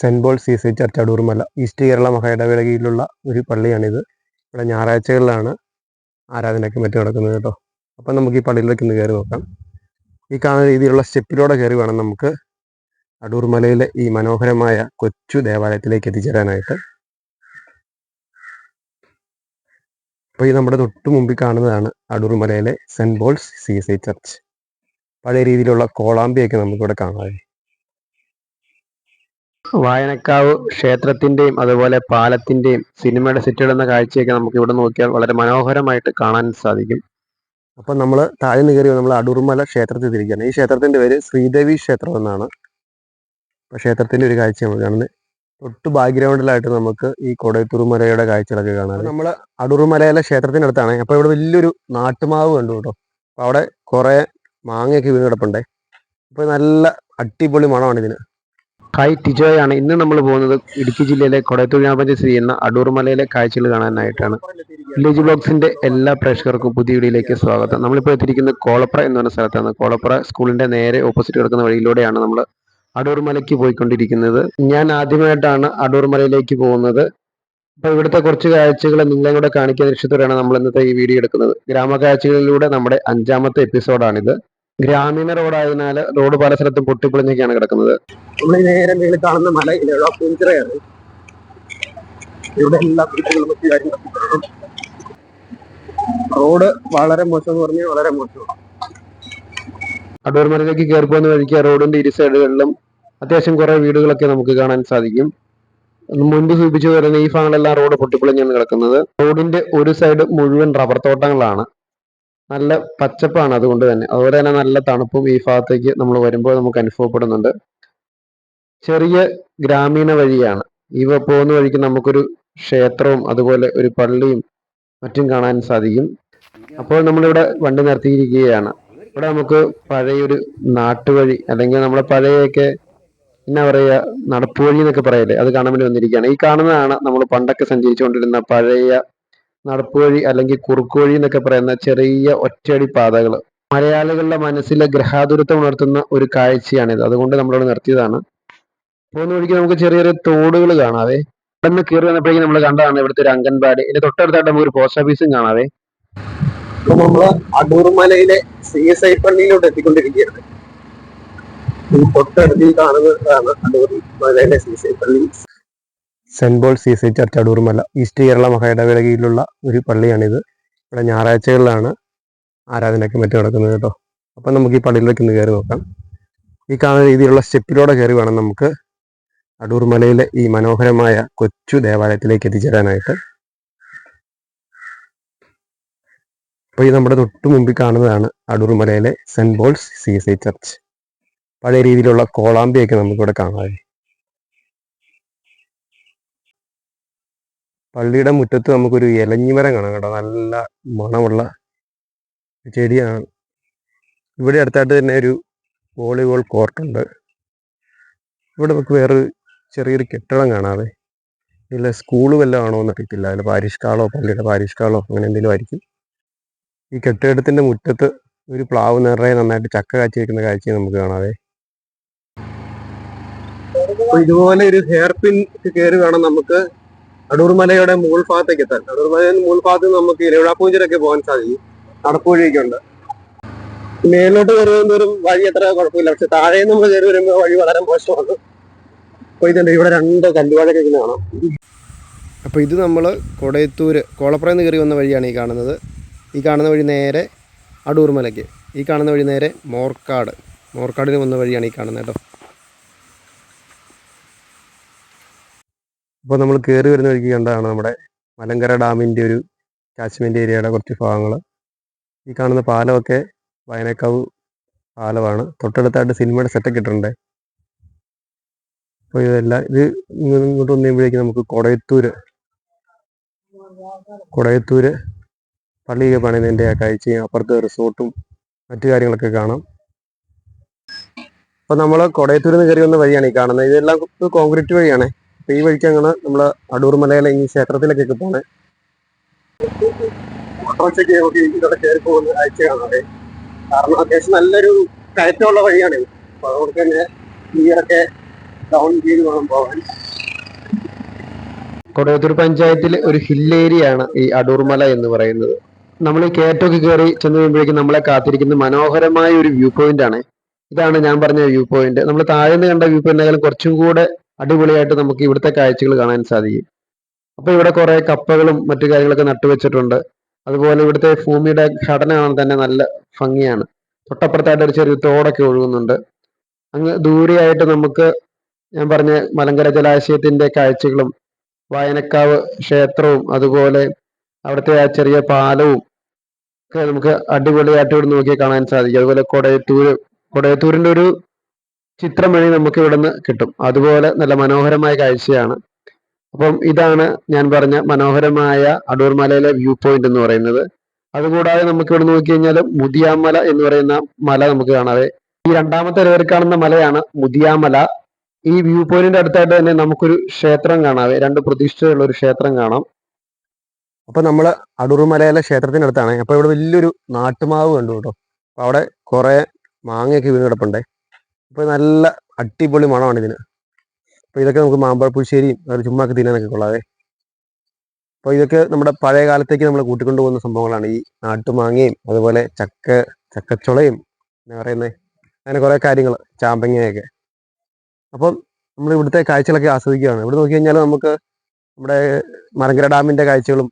Saint Paul C C church Adoormala east Kerala മഹായിടവേള കീഴിലുള്ള ഒരു പള്ളിയാണിത്. ഇവിടെ ഞായറാഴ്ചകളിലാണ് ആരാധനയ്ക്ക് മറ്റും നടക്കുന്നത് കേട്ടോ. അപ്പം നമുക്ക് ഈ പള്ളിയിലേക്ക് ഒന്ന് കയറി നോക്കാം. ഈ കാണുന്ന രീതിയിലുള്ള സ്റ്റെപ്പിലൂടെ കയറി വേണം നമുക്ക് അടൂർമലയിലെ ഈ മനോഹരമായ കൊച്ചു ദേവാലയത്തിലേക്ക് എത്തിച്ചേരാനായിട്ട്. അപ്പോൾ ഈ നമ്മുടെ തൊട്ട് മുമ്പിൽ കാണുന്നതാണ് അടൂർമലയിലെ saint Paul's C I church. പഴയ രീതിയിലുള്ള കോളാമ്പിയൊക്കെ നമുക്കിവിടെ കാണാം. വായനക്കാവ് ക്ഷേത്രത്തിന്റെയും അതുപോലെ പാലത്തിന്റെയും സിനിമയുടെ സെറ്റിടുന്ന കാഴ്ചയൊക്കെ നമുക്ക് ഇവിടെ നോക്കിയാൽ വളരെ മനോഹരമായിട്ട് കാണാൻ സാധിക്കും. അപ്പം നമ്മൾ താഴെ കയറി നമ്മൾ അടൂർമല ക്ഷേത്രത്തിൽ തിരിക്കുകയാണ്. ഈ ക്ഷേത്രത്തിന്റെ പേര് ശ്രീദേവി ക്ഷേത്രം എന്നാണ്. അപ്പോൾ ക്ഷേത്രത്തിന്റെ ഒരു കാഴ്ച നമ്മൾ കാണുന്നത്. തൊട്ട് ബാക്ക്ഗ്രൗണ്ടിലായിട്ട് നമുക്ക് ഈ കൊടയത്തുറുമലയുടെ കാഴ്ചകളൊക്കെ കാണാം. നമ്മൾ അടൂർമലയിലെ ക്ഷേത്രത്തിനടുത്താണ്. അപ്പോൾ ഇവിടെ വലിയൊരു നാട്ടുമാവ് കണ്ടു കേട്ടോ. അപ്പോൾ അവിടെ കുറേ മാങ്ങയൊക്കെ വീണ് കിടപ്പുണ്ടേ. അപ്പോൾ നല്ല അടിപൊളി മണമാണ് ഇതിന് ഹായ് ടിജോയാണ് ഇന്ന് നമ്മൾ പോകുന്നത് ഇടുക്കി ജില്ലയിലെ കൊടയത്തൂർ ഗ്രാമപഞ്ചായത്ത് സ്ഥിതി ചെയ്യുന്ന അടൂർ മലയിലെ കാഴ്ചകൾ കാണാനായിട്ടാണ്. വില്ലേജ് ബ്ലോഗ്സിന്റെ എല്ലാ പ്രേക്ഷകർക്കും പുതിയ വീഡിയോയിലേക്ക് സ്വാഗതം. നമ്മളിപ്പോൾ എത്തിയിരിക്കുന്നത് കോളപ്ര എന്ന് പറഞ്ഞ സ്ഥലത്താണ്. കോളപ്ര സ്കൂളിന്റെ നേരെ ഓപ്പോസിറ്റ് കിടക്കുന്ന വഴിയിലൂടെയാണ് നമ്മൾ അടൂർ മലയ്ക്ക് പോയിക്കൊണ്ടിരിക്കുന്നത്. ഞാൻ ആദ്യമായിട്ടാണ് അടൂർ മലയിലേക്ക് പോകുന്നത്. അപ്പോൾ ഇവിടുത്തെ കുറച്ച് കാഴ്ചകൾ നിങ്ങളെ കൂടെ കാണിക്കാൻ ലക്ഷ്യത്തോടെയാണ് നമ്മൾ ഇന്നത്തെ ഈ വീഡിയോ എടുക്കുന്നത്. ഗ്രാമകാഴ്ചകളിലൂടെ നമ്മുടെ അഞ്ചാമത്തെ എപ്പിസോഡാണിത് ഗ്രാമീണ റോഡായതിനാൽ റോഡ് പല സ്ഥലത്തും പൊട്ടിപ്പൊളിഞ്ഞൊക്കെയാണ് കിടക്കുന്നത്. നമ്മൾ ഈ നേരെ മേളിൽ കാണുന്ന മല പൂഞ്ചിറയാണ്. ഇവിടെ എല്ലാ വീടുകളും മറ്റു കാര്യങ്ങളൊക്കെ കാണാം റോഡ് വളരെ മോശം എന്ന് പറഞ്ഞാൽ വളരെ മോശമാണ്. അടൂർമലയിലേക്ക് കയറി പോകുന്ന വഴിക്ക് റോഡിന്റെ ഇരു സൈഡുകളിലും അത്യാവശ്യം കുറെ വീടുകളൊക്കെ നമുക്ക് കാണാൻ സാധിക്കും. മുൻപ് സൂചിപ്പിച്ചു വരുന്ന ഈ ഭാഗങ്ങളെല്ലാം റോഡ് പൊട്ടിപ്പൊളിഞ്ഞാണ് കിടക്കുന്നത്. റോഡിന്റെ ഒരു സൈഡ് മുഴുവൻ റബ്ബർ തോട്ടങ്ങളാണ്. നല്ല പച്ചപ്പാണ് അതുകൊണ്ട് തന്നെ. അതുപോലെ തന്നെ നല്ല തണുപ്പും ഈ ഭാഗത്തേക്ക് നമ്മൾ വരുമ്പോൾ നമുക്ക് അനുഭവപ്പെടുന്നുണ്ട്. ചെറിയ ഗ്രാമീണ വഴിയാണ്. ഇവ പോകുന്ന വഴിക്ക് നമുക്കൊരു ക്ഷേത്രവും അതുപോലെ ഒരു പള്ളിയും മറ്റും കാണാൻ സാധിക്കും. അപ്പോൾ നമ്മളിവിടെ വണ്ടി നിർത്തിയിരിക്കുകയാണ്. ഇവിടെ നമുക്ക് പഴയൊരു നാട്ടുവഴി അല്ലെങ്കിൽ നമ്മുടെ പഴയൊക്കെ എന്നാ പറയുക നടപ്പുവഴി എന്നൊക്കെ പറയല്ലേ? അത് കാണാൻ വേണ്ടി വന്നിരിക്കുകയാണ്. ഈ കാണുന്നതാണ് നമ്മൾ പണ്ടൊക്കെ സഞ്ചരിച്ചുകൊണ്ടിരുന്ന പഴയ നടപ്പുവഴി അല്ലെങ്കിൽ കുറുക്കുവഴി എന്നൊക്കെ പറയുന്ന ചെറിയ ഒറ്റയടി പാതകൾ. മലയാളികളുടെ മനസ്സിലെ ഗ്രഹാതുരത്വം ഉണർത്തുന്ന ഒരു കാഴ്ചയാണിത്. അതുകൊണ്ട് നമ്മളിവിടെ നിർത്തിയതാണ്. പോകുന്ന വഴിക്ക് നമുക്ക് ചെറിയ ചെറിയ തോടുകൾ കാണാവേ. പെട്ടെന്ന് കയറി വന്നപ്പോഴേക്കും നമ്മൾ കണ്ടതാണ് ഇവിടുത്തെ ഒരു അംഗൻവാടി. ഇതിന്റെ തൊട്ടടുത്തായിട്ട് നമുക്ക് ഒരു പോസ്റ്റ് ഓഫീസും കാണാവേ. ഇപ്പൊ നമ്മൾ അടൂർമലയിലെ സി എസ് ഐ പള്ളിയിലോട്ട് എത്തിക്കൊണ്ടിരിക്കുകയാണ്. തൊട്ടടുത്ത് കാണുന്നതാണ് അടൂർ മലയിലെ സി എസ് ഐ പള്ളി. Saint Paul C S I church Adoormala east Kerala മഹായിടവേള കീഴിലുള്ള ഒരു പള്ളിയാണിത്. ഇവിടെ ഞായറാഴ്ചകളിലാണ് ആരാധനയ്ക്ക് മറ്റും നടക്കുന്നത് കേട്ടോ. അപ്പം നമുക്ക് ഈ പള്ളിയിലേക്ക് ഒന്ന് കയറി നോക്കാം. ഈ കാണുന്ന രീതിയിലുള്ള സ്റ്റെപ്പിലൂടെ കയറി വേണം നമുക്ക് അടൂർമലയിലെ ഈ മനോഹരമായ കൊച്ചു ദേവാലയത്തിലേക്ക് എത്തിച്ചേരാനായിട്ട്. അപ്പോൾ ഈ നമ്മുടെ തൊട്ടു മുമ്പിൽ കാണുന്നതാണ് അടൂർമലയിലെ saint Paul's C S I church. പഴയ രീതിയിലുള്ള കോളാമ്പിയൊക്കെ നമുക്കിവിടെ കാണാം. പള്ളിയുടെ മുറ്റത്ത് നമുക്കൊരു ഇലഞ്ഞിമരം കാണാം കേട്ടോ. നല്ല മണമുള്ള ചെടിയാണ്. ഇവിടെ അടുത്തായിട്ട് തന്നെ ഒരു വോളിബോൾ കോർട്ടുണ്ട് ഇവിടെ നമുക്ക് വേറൊരു ചെറിയൊരു കെട്ടിടം കാണാതെ ഇല്ല സ്കൂൾ വല്ലതും ആണോ എന്ന് അറിയത്തില്ല അതിൽ പാരിഷ്കാളോ പള്ളിയുടെ പാരിഷ്കാളോ അങ്ങനെ എന്തെങ്കിലും ആയിരിക്കും. ഈ കെട്ടിടത്തിന്റെ മുറ്റത്ത് ഒരു പ്ലാവ് നിറയെ നന്നായിട്ട് ചക്ക കാച്ചി വെക്കുന്ന കാഴ്ച നമുക്ക് കാണാതെ ഇതുപോലെ ഒരു ഹെയർ പിൻ കയറി വേണം നമുക്ക് അടൂർമലയുടെ മുകൾ ഭാഗത്തേക്ക് എത്താൻ അടൂർ മലയുടെ മുകൾ ഭാഗത്ത് നമുക്ക് ഇരവിഴാപ്പൂഞ്ചിലൊക്കെ പോകാൻ സാധിക്കും. നടപ്പുവഴിയൊക്കെ ഉണ്ട് മേലോട്ട് കയറി വഴി അത്ര കുഴപ്പമില്ല. പക്ഷെ താഴെ നമ്മൾ കയറി വരുമ്പോൾ വഴി വളരെ മോശമാണ്. അപ്പോൾ ഇതുണ്ട്. ഇവിടെ രണ്ട് കല്ലുവാഴൊക്കെ ഇങ്ങനെ കാണാം. അപ്പോൾ ഇത് നമ്മൾ കൊടയത്തൂര് കോളപ്പുറയിൽ നിന്ന് കയറി വന്ന വഴിയാണ് ഈ കാണുന്നത്. ഈ കാണുന്ന വഴി നേരെ അടൂർമലയ്ക്ക്. ഈ കാണുന്ന വഴി നേരെ മോർക്കാട്. മോർക്കാടിന് വന്ന വഴിയാണ് ഈ കാണുന്നത് കേട്ടോ. അപ്പോൾ നമ്മൾ കയറി വരുന്ന വഴിക്ക് കണ്ടതാണ് നമ്മുടെ മലങ്കര ഡാമിന്റെ ഒരു കാച്ച്മെന്റ് ഏരിയയുടെ കുറച്ച് ഭാഗങ്ങൾ. ഈ കാണുന്ന പാലമൊക്കെ വയനക്കാവ് പാലമാണ്. തൊട്ടടുത്തായിട്ട് സിനിമയുടെ സെറ്റൊക്കെ ഇട്ടിട്ടുണ്ട്. അപ്പോൾ ഇതെല്ലാം ഇത് ഇങ്ങ് ഇങ്ങോട്ട് വന്നു നമുക്ക് കൊടയത്തൂര് കൊടയത്തൂര് പള്ളിയൊക്കെ പണിയുന്നതിന്റെ ആ കാഴ്ചയും അപ്പുറത്ത് റിസോർട്ടും മറ്റു കാര്യങ്ങളൊക്കെ കാണാം. അപ്പോൾ നമ്മൾ കൊടയത്തൂരിൽ നിന്ന് കയറി വന്ന വഴിയാണ് ഈ കാണുന്നത്. ഇതെല്ലാം കോൺക്രീറ്റ് വഴിയാണ്. അപ്പോൾ ഈ വഴിക്ക് അങ്ങനെ നമ്മൾ അടൂർ മലയിലെ ഈ ക്ഷേത്രത്തിലേക്കൊക്കെ പോണേ. ഓട്ടോറിക്ഷയ്ക്ക് നമുക്ക് ഇതിലൂടെ കയറി പോകുന്ന കാഴ്ച കാണാതെ കാരണം അത്യാവശ്യം നല്ലൊരു കയറ്റമുള്ള വഴിയാണ്. അപ്പോൾ അതുകൊണ്ട് തന്നെ ഗിയറൊക്കെ ഡൗൺ ചെയ്ത് വേണം പോകാൻ. കൊടയത്തൂർ പഞ്ചായത്തിൽ ഒരു ഹിൽ ഏരിയ ആണ് ഈ അടൂർമല എന്ന് പറയുന്നത്. നമ്മൾ ഈ കയറ്റമൊക്കെ കയറി ചെന്ന് കഴിയുമ്പോഴേക്കും നമ്മളെ കാത്തിരിക്കുന്ന മനോഹരമായ ഒരു വ്യൂ പോയിന്റ് ആണ്. ഇതാണ് ഞാൻ പറഞ്ഞ വ്യൂ പോയിന്റ് നമ്മൾ താഴെ നിന്ന് കണ്ട വ്യൂ പോയിന്റിനേക്കാളും കുറച്ചും കൂടെ അടിപൊളിയായിട്ട് നമുക്ക് ഇവിടുത്തെ കാഴ്ചകൾ കാണാൻ സാധിക്കും. അപ്പൊ ഇവിടെ കുറെ കപ്പകളും മറ്റു കാര്യങ്ങളൊക്കെ നട്ടുവെച്ചിട്ടുണ്ട് അതുപോലെ ഇവിടുത്തെ ഭൂമിയുടെ ഘടന തന്നെ നല്ല ഭംഗിയാണ്. തൊട്ടപ്പുറത്തായിട്ട് ഒരു ചെറിയ തോടൊക്കെ ഒഴുകുന്നുണ്ട്. അങ്ങ് ദൂരെയായിട്ട് നമുക്ക് ഞാൻ പറഞ്ഞ മലങ്കര ജലാശയത്തിന്റെ കാഴ്ചകളും വായനക്കാവ് ക്ഷേത്രവും അതുപോലെ അവിടുത്തെ ആ ചെറിയ പാലവും ഒക്കെ നമുക്ക് അടിപൊളിയായിട്ട് ഇവിടെ നോക്കി കാണാൻ സാധിക്കും. അതുപോലെ കൊടയത്തൂര് കൊടയത്തൂരിന്റെ ഒരു ചിത്രം നമുക്ക് ഇവിടുന്ന് കിട്ടും. അതുപോലെ നല്ല മനോഹരമായ കാഴ്ചയാണ്. അപ്പം ഇതാണ് ഞാൻ പറഞ്ഞ മനോഹരമായ അടൂർ മലയിലെ വ്യൂ പോയിന്റ് എന്ന് പറയുന്നത്. അതുകൂടാതെ നമുക്ക് ഇവിടെ നോക്കി കഴിഞ്ഞാൽ മുതിയാമല എന്ന് പറയുന്ന മല നമുക്ക് കാണാതെ ഈ രണ്ടാമത്തെ ലെയർ കാണുന്ന മലയാണ് മുതിയാമല. ഈ വ്യൂ പോയിന്റിന്റെ അടുത്തായിട്ട് തന്നെ നമുക്കൊരു ക്ഷേത്രം കാണാവേ രണ്ട് പ്രതിഷ്ഠയുള്ള ഒരു ക്ഷേത്രം കാണാം. അപ്പൊ നമ്മൾ അടൂർമലയിലെ ക്ഷേത്രത്തിന്റെ അടുത്താണ്. അപ്പൊ ഇവിടെ വലിയൊരു നാട്ടുമാവ് കണ്ടു കേട്ടോ. അവിടെ കുറെ മാങ്ങയൊക്കെ വീണ് കിടപ്പുണ്ടേ. അപ്പൊ നല്ല അടിപൊളി മണമാണ് ഇതിന്. അപ്പൊ ഇതൊക്കെ നമുക്ക് മാമ്പഴ പുളിശ്ശേരിയും ചുമ്മാക്കി തിന്നാനൊക്കെ കൊള്ളാതെ അപ്പൊ ഇതൊക്കെ നമ്മുടെ പഴയ കാലത്തേക്ക് നമ്മൾ കൂട്ടിക്കൊണ്ടു പോകുന്ന സംഭവങ്ങളാണ്. ഈ നാട്ടുമാങ്ങയും അതുപോലെ ചക്ക ചക്കച്ചുളയും എന്താ പറയുന്നത് അങ്ങനെ കുറേ കാര്യങ്ങൾ ചാമ്പങ്ങയൊക്കെ. അപ്പം നമ്മൾ ഇവിടുത്തെ കാഴ്ചകളൊക്കെ ആസ്വദിക്കുകയാണ്. ഇവിടെ നോക്കി കഴിഞ്ഞാൽ നമുക്ക് നമ്മുടെ മലങ്കര ഡാമിന്റെ കാഴ്ചകളും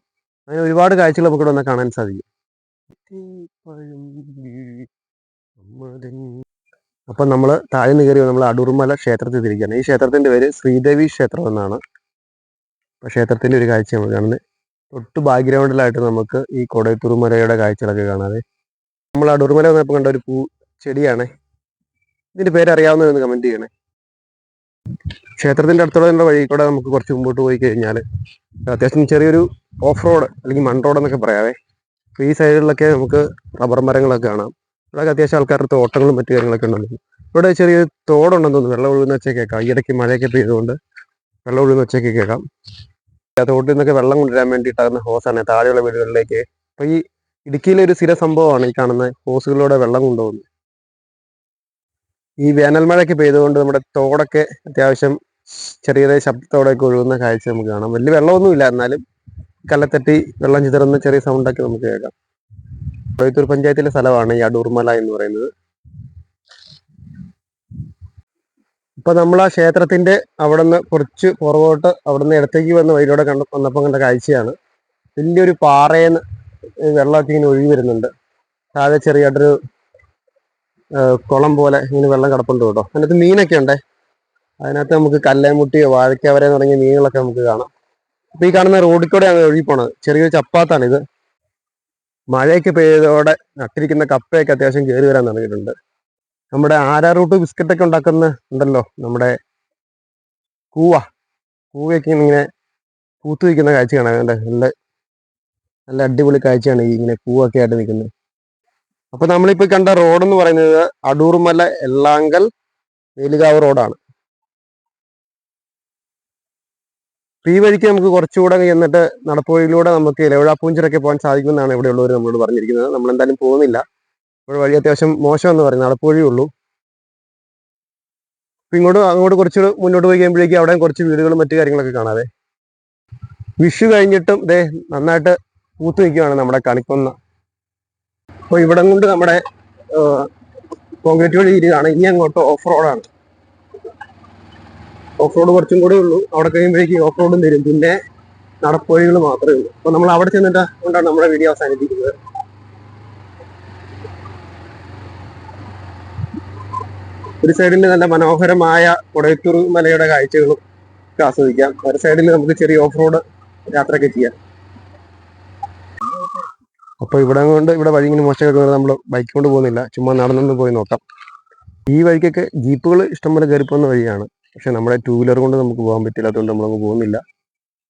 അങ്ങനെ ഒരുപാട് കാഴ്ചകൾ നമുക്ക് ഇവിടെ വന്നാൽ കാണാൻ സാധിക്കും. അപ്പൊ നമ്മൾ താഴെ കയറി നമ്മൾ അടൂർമല ക്ഷേത്രത്തിൽ തിരിക്കുകയാണ് ഈ ക്ഷേത്രത്തിന്റെ പേര് ശ്രീദേവി ക്ഷേത്രം എന്നാണ്. അപ്പൊ ക്ഷേത്രത്തിന്റെ ഒരു കാഴ്ച നമ്മൾ കാണുന്നത്. തൊട്ട് ബാക്ക്ഗ്രൗണ്ടിലായിട്ട് നമുക്ക് ഈ കൊടയത്തൂർ മലയുടെ കാഴ്ചകളൊക്കെ കാണാതെ. നമ്മൾ അടൂർമല വന്നപ്പോൾ കണ്ട ഒരു പൂ ചെടിയാണ്. ഇതിന്റെ പേര് കമന്റ് ചെയ്യണേ. ക്ഷേത്രത്തിന്റെ അടുത്തുള്ള വഴി കൂടെ നമുക്ക് കുറച്ച് മുമ്പോട്ട് പോയി കഴിഞ്ഞാൽ അത്യാവശ്യം ചെറിയൊരു ഓഫ് റോഡ് അല്ലെങ്കിൽ മൺ റോഡ് എന്നൊക്കെ പറയാവേ. അപ്പോൾ ഈ സൈഡിലൊക്കെ നമുക്ക് റബ്ബർ മരങ്ങളൊക്കെ കാണാം. ഇവിടെ അത്യാവശ്യം ആൾക്കാരുടെ തോട്ടങ്ങളും മറ്റു കാര്യങ്ങളൊക്കെ ഉണ്ടെന്ന് ഇവിടെ ചെറിയ തോടുണ്ടെന്ന് വെള്ളം ഒഴുകുന്ന വെച്ചാൽ കേൾക്കാം. ഇടയ്ക്ക് മഴയൊക്കെ പെയ്തുകൊണ്ട് വെള്ളം ഒഴുകുന്ന വെച്ചൊക്കെ കേൾക്കാം. തോട്ടിൽ നിന്നൊക്കെ വെള്ളം കൊണ്ടുവരാൻ വേണ്ടിയിട്ടാകുന്ന ഹോസാണ്. താഴെയുള്ള വീടുകളിലേക്ക് അപ്പൊ ഈ ഇടുക്കിയിലെ ഒരു സ്ഥിര സംഭവമാണ് ഈ കാണുന്ന ഹോസുകളിലൂടെ വെള്ളം കൊണ്ടുപോകുന്നത്. ഈ വേനൽ മഴയൊക്കെ പെയ്തുകൊണ്ട് നമ്മുടെ തോടൊക്കെ അത്യാവശ്യം ചെറിയ ചെറിയ ശബ്ദത്തോടെയൊക്കെ ഒഴുകുന്ന കാഴ്ച നമുക്ക് കാണാം. വലിയ വെള്ളമൊന്നുമില്ല. എന്നാലും കല്ലത്തട്ടി വെള്ളം ചിതറുന്ന ചെറിയ സൗണ്ടൊക്കെ നമുക്ക് കേൾക്കാം. കോയത്തൂർ പഞ്ചായത്തിലെ സ്ഥലമാണ് ഈ അടൂർമല എന്ന് പറയുന്നത്. ഇപ്പൊ നമ്മൾ ആ ക്ഷേത്രത്തിന്റെ അവിടെ നിന്ന് കുറച്ച് പുറകോട്ട് അവിടെ നിന്ന് ഇടത്തേക്ക് വന്ന വഴിയിലൂടെ കണ്ട വന്നപ്പോൾ കണ്ട കാഴ്ചയാണ്. വലിയൊരു പാറയെന്ന് വെള്ളമൊക്കെ ഇങ്ങനെ ഒഴുകി വരുന്നുണ്ട് താഴെ ചെറിയൊരു കുളം പോലെ ഇങ്ങനെ വെള്ളം കിടപ്പുണ്ട് കേട്ടോ. അതിനകത്ത് മീനൊക്കെ ഉണ്ടേ? അതിനകത്ത് നമുക്ക് കല്ലേമുട്ടിയോ വാഴക്കവരെ തുടങ്ങിയ മീനുകളൊക്കെ നമുക്ക് കാണാം. അപ്പൊ ഈ കാണുന്ന റോഡിൽ കൂടെയാണ് ഒഴുകി പോണത് ചെറിയൊരു ചപ്പാത്താണ് ഇത് മഴയൊക്കെ പെയ്തതോടെ നട്ടിരിക്കുന്ന കപ്പയൊക്കെ അത്യാവശ്യം കയറി വരാൻ തുടങ്ങിയിട്ടുണ്ട്. നമ്മുടെ ആരാ റൂട്ട് ബിസ്ക്കറ്റൊക്കെ ഉണ്ടാക്കുന്ന ഉണ്ടല്ലോ നമ്മുടെ കൂവ. കൂവയൊക്കെ ഇങ്ങനെ പൂത്തു നിൽക്കുന്ന കാഴ്ച കാണാൻ നല്ല നല്ല അടിപൊളി കാഴ്ചയാണ് ഈ ഇങ്ങനെ പൂവൊക്കെ ആയിട്ട് നിൽക്കുന്നത്. അപ്പൊ നമ്മളിപ്പോ കണ്ട റോഡ് എന്ന് പറയുന്നത് അടൂർമല എല്ലാങ്കൽ വേലികാവ് റോഡാണ് ഈ വഴിക്ക് നമുക്ക് കുറച്ചുകൂടെ ചെന്നിട്ട് നടപ്പുവഴിയിലൂടെ നമുക്ക് ഇലവിഴാപ്പൂഞ്ചിറൊക്കെ പോകാൻ സാധിക്കുമെന്നാണ് ഇവിടെ ഉള്ളവർ നമ്മളോട് പറഞ്ഞിരിക്കുന്നത്. നമ്മൾ എന്തായാലും പോകുന്നില്ല. ഇവിടെ വഴി അത്യാവശ്യം മോശം എന്ന് പറയുന്നത് അപ്പൊ ഇങ്ങോട്ട് അങ്ങോട്ട് കുറച്ച് മുന്നോട്ട് പോയി കഴിയുമ്പോഴേക്കും അവിടെ കുറച്ച് വീടുകളും മറ്റു കാര്യങ്ങളൊക്കെ കാണാതെ വിഷു കഴിഞ്ഞിട്ടും ഇതേ നന്നായിട്ട് പൂത്തു നിൽക്കുകയാണ് നമ്മുടെ കണിക്കൊന്ന. അപ്പോൾ ഇവിടം കൊണ്ട് നമ്മുടെ കോൺക്രീറ്റ് വഴി ഇരിക്കുകയാണ് ഇനി അങ്ങോട്ട് ഓഫ് റോഡാണ്. ഓഫ് റോഡ് കുറച്ചും കൂടെ ഉള്ളൂ. അവിടെ കഴിയുമ്പോഴേക്കും ഓഫ് റോഡും തരും പിന്നെ നടപ്പുവഴികൾ മാത്രമേ ഉള്ളൂ. അപ്പൊ നമ്മൾ അവിടെ ചെന്നിട്ട് കൊണ്ടാണ് നമ്മുടെ വീഡിയോ അവസാനിപ്പിക്കുന്നത്. ഒരു സൈഡിൽ നല്ല മനോഹരമായ കൊടയത്തൂർ മലയുടെ കാഴ്ചകളും ആസ്വദിക്കാം. ഒരു സൈഡിൽ നമുക്ക് ചെറിയ ഓഫ് റോഡ് യാത്രയൊക്കെ ചെയ്യാം. അപ്പൊ ഇവിടെ കൊണ്ട് ഇവിടെ വഴി ഇങ്ങനെ മോശം നമ്മൾ ബൈക്ക് കൊണ്ട് പോകുന്നില്ല. ചുമ്മാ നടന്നുകൊണ്ട് പോയി നോക്കാം. ഈ വഴിക്കൊക്കെ ജീപ്പുകൾ ഇഷ്ടംപോലെ കയറിപ്പോകുന്ന വഴിയാണ്. പക്ഷെ നമ്മുടെ ടൂ വീലർ കൊണ്ട് നമുക്ക് പോകാൻ പറ്റില്ല. അതുകൊണ്ട് നമ്മളങ്ങ് പോകുന്നില്ല.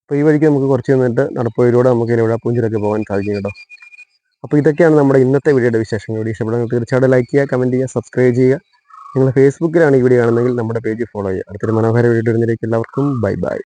അപ്പോൾ ഈ വഴിക്ക് നമുക്ക് കുറച്ച് നിന്നിട്ട് നടപ്പുവഴിയിലൂടെ നമുക്ക് ഇവിടെ പൂഞ്ചിലൊക്കെ പോകാൻ സാധിക്കും കേട്ടോ. അപ്പോൾ ഇതൊക്കെയാണ് നമ്മുടെ ഇന്നത്തെ വീഡിയോയുടെ വിശേഷങ്ങൾ. വീഡിയോ ഇഷ്ടപ്പെടുന്നത് തീർച്ചയായിട്ടും ലൈക്ക് ചെയ്യുക കമന്റ് ചെയ്യുക സബ്സ്ക്രൈബ് ചെയ്യുക. നിങ്ങൾ ഫേസ്ബുക്കിലാണ് ഈ വീഡിയോ കാണുന്നതെങ്കിൽ നമ്മുടെ പേജ് ഫോളോ ചെയ്യുക. അടുത്തൊരു മനോഹര വീഡിയോ ഇടുന്നതിലേക്ക് എല്ലാവർക്കും ബൈ ബൈ